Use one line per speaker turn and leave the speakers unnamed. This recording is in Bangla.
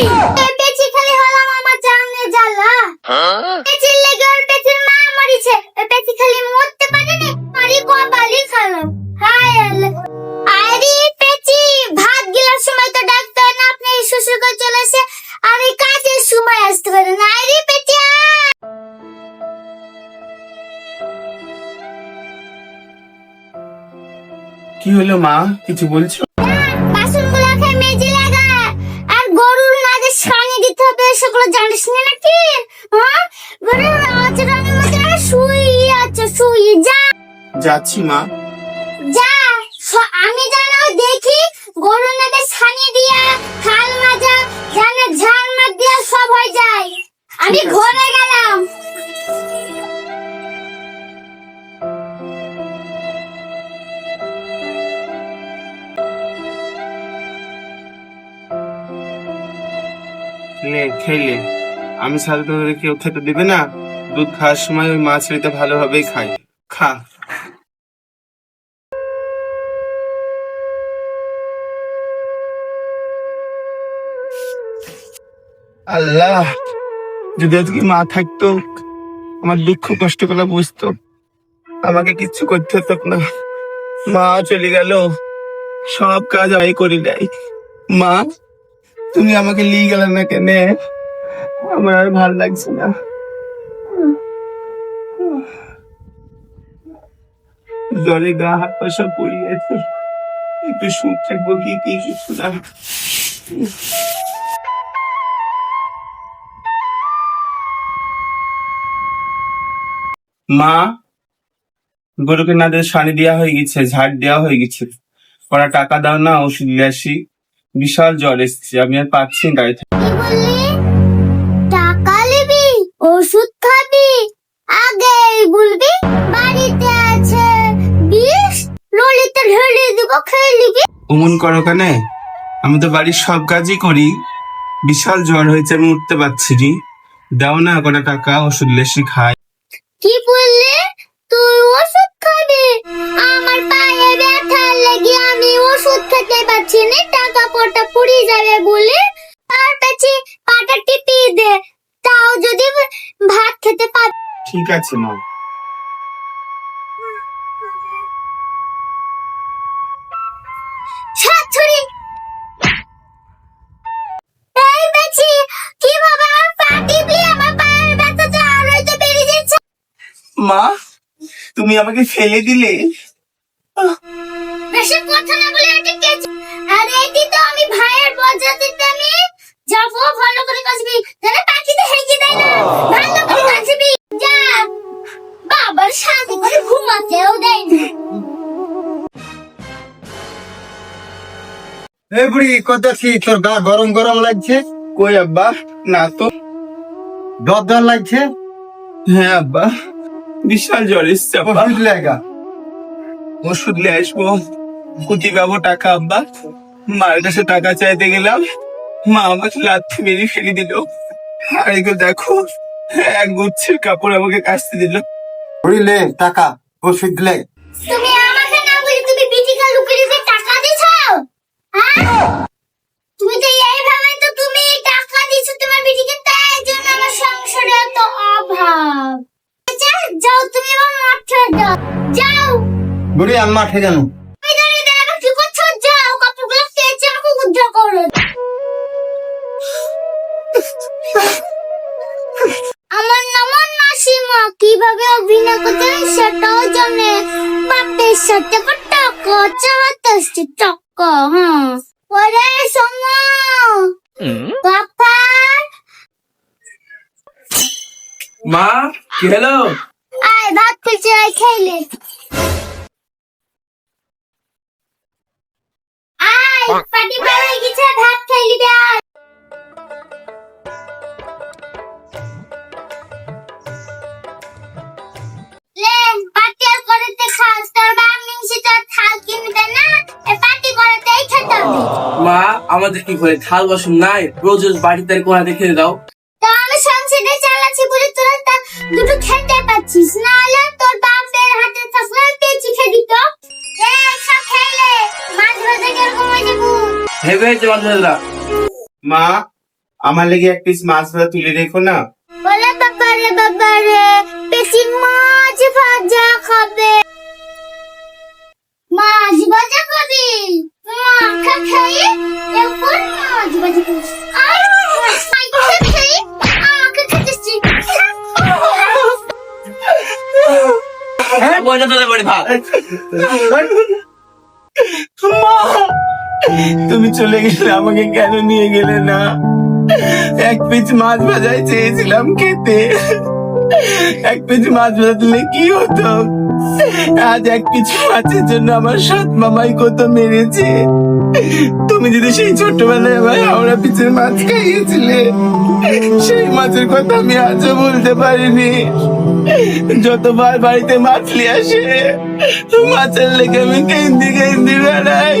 এই খালি হলাম আমার জানে জ্বালা। পেঁচির লেগে ওর পেঁচির মা মরিছে। ওই খালি মরতে পারেনি মারি কপালি খারাপ হায় আল্লাহ। আরে পেঁচি ভাত গিলার সময় তো ডাকতে না আপনি শ্বশুর করে চলে এসে আর এই কাজের সময় আসতে না। আরে
কি হলো মা? কিছু বলছো? যাচ্ছি মা।
যা আমি জানো দেখি নাকে সানি দিয়া খাল মাজা জানে ঝাল মার দিয়া সব হয়ে যায়। আমি ঘরে গেলাম।
লে খেলে আমি সাথে ধরে কেউ খেতে দিবে না? দুধ খাওয়ার সময় ওই মাছ ছেলেটা ভালোভাবেই খাই। খা। আল্লাহ, যদি আজকে মা থাকতো, আমার দুঃখ কষ্টগুলো বুঝতো, আমাকে কিচ্ছু করতে হতো না। মা চলে গেল, সব কাজ আমি করি নাই। মা, তুমি আমাকে নিয়ে গেলে না কেন? আমার আর ভালো লাগছে না। জলে গা হাত পা সব পড়ে গেছে। একটু সুখ থাকব কি কি কিছু না। মা গরুকে না দিয়ে সানি দেওয়া হয়ে গেছে ঝাড় দেওয়া হয়ে গেছে। ওরা টাকা দাও না ওষুধ নিয়ে আসি। বিশাল জ্বর এসছে আমি আর পাচ্ছি না গাড়ি।
টাকা নিবি ওষুধ খাবি? আগে বলবি বাড়িতে আছে। বিষ ললিতে ঢেলে দিব খেয়ে নিবি।
অমন করো কেন? আমি তো বাড়ির সব কাজই করি। বিশাল জ্বর হয়েছে আমি উঠতে পারছি নি। দাও না কটা টাকা ওষুধ লেসি খাই।
কি বললে? তুই ওষুধ খাবি? আমার পায়ে ব্যথা লাগে আমি ওষুধ খেতে পারছি না, টাকা পটা পুড়ে যাবে বলে। আর কাছে পাটা টিপি দে, তাও যদি ভাত খেতে পার
ঠিক আছে, মা। মা তুমি আমাকে ফেলে দিলে?
বেশি কথা না বলে এটা কে আর এটি তো আমি ভাইয়ের বজ্রাতিতে আমি যাব ভালো করে কাজবি তাহলে পাখিতে হেঁকে দেয় না। ভালো করে কাজবি যা। বাবার সাথে করে ঘুমাতেও দেয় না।
এই বুড়ি কি? তোর গা গরম গরম লাগছে?
কই আব্বা? না তো।
ডর ডর লাগছে?
হ্যাঁ আব্বা। বিশাল জ্বর এসছে আব্বা।
ওষুধ লাগা
ওষুধ নিয়ে আসব। কুটি পাবো টাকা আব্বা। মায়ের কাছে টাকা চাইতে গেলাম। মা আমাকে লাথি মেরে ফেলে দিল। আর এগুলো দেখো এক গুচ্ছের কাপড় আমাকে কাচতে দিল।
বুড়ি লে টাকা ওষুধ লে।
তুমি আমাকে না বলি তুমি বিটিকা লুকিয়ে টাকা দিছো হ্যাঁ তুমি তো এইভাবে তো তুমি টাকা দিছো তোমার বিটিকে তাই জন্য আমার সংসারে এত অভাব আচ্ছা যাও তুমি আমার মাঠে যাও যাও।
বুড়ি আমি মাঠে
করো। আমার নাম নাসিমা। কীভাবে অভিনয় করতে সেটাও জানে। বাপের সাথে টাকা চাওয়াতে আসছে টাকা হ্যাঁ ওরে সোমা পাপা
মা কি হলো?
ভাত পেয়েছে আয় পাটি হয়ে গেছে ভাত খাইলি খেতে
মা আমাদের কি করে থাল বাসন? নাই রোজ রোজ বাড়িতে কোনা দেখে দাও।
সংসারে চালাচ্ছি বলে তোরা তা দুটো খেতে পাচ্ছিস না হলে তোর বাপের হাতে থাকলে পেঁচি খেয়ে দিত? এই সব খেলে। মাছ ভাজা কীরকম হয়ে যাব
ভেবে মাঝে
মা আমার লেগে এক পিস মাছ ভাজা তুলে দেখো না।
বলে বাবারে বাবারে পেশি মাছ ভাজা খাবে।
পয়সা ভাগ।
তুমি চলে গেলে আমাকে কেন নিয়ে গেলে না? এক পিস মাছ ভাজাই চেয়েছিলাম খেতে। এক পিস মাছ ভাজা দিলে কি হতো? আজ এক পিস মাছের জন্য আমার সৎ মামাই কত মেরেছে। তুমি যদি সেই ছোটবেলায় আমার হাওড়া পিছের মাছ খাইয়েছিলে, সেই মাছের কথা আমি আজও বলতে পারিনি। যতবার বাড়িতে মাছ নিয়ে আসে মাছের লেগে আমি কেন্দি কেন্দি বেড়াই।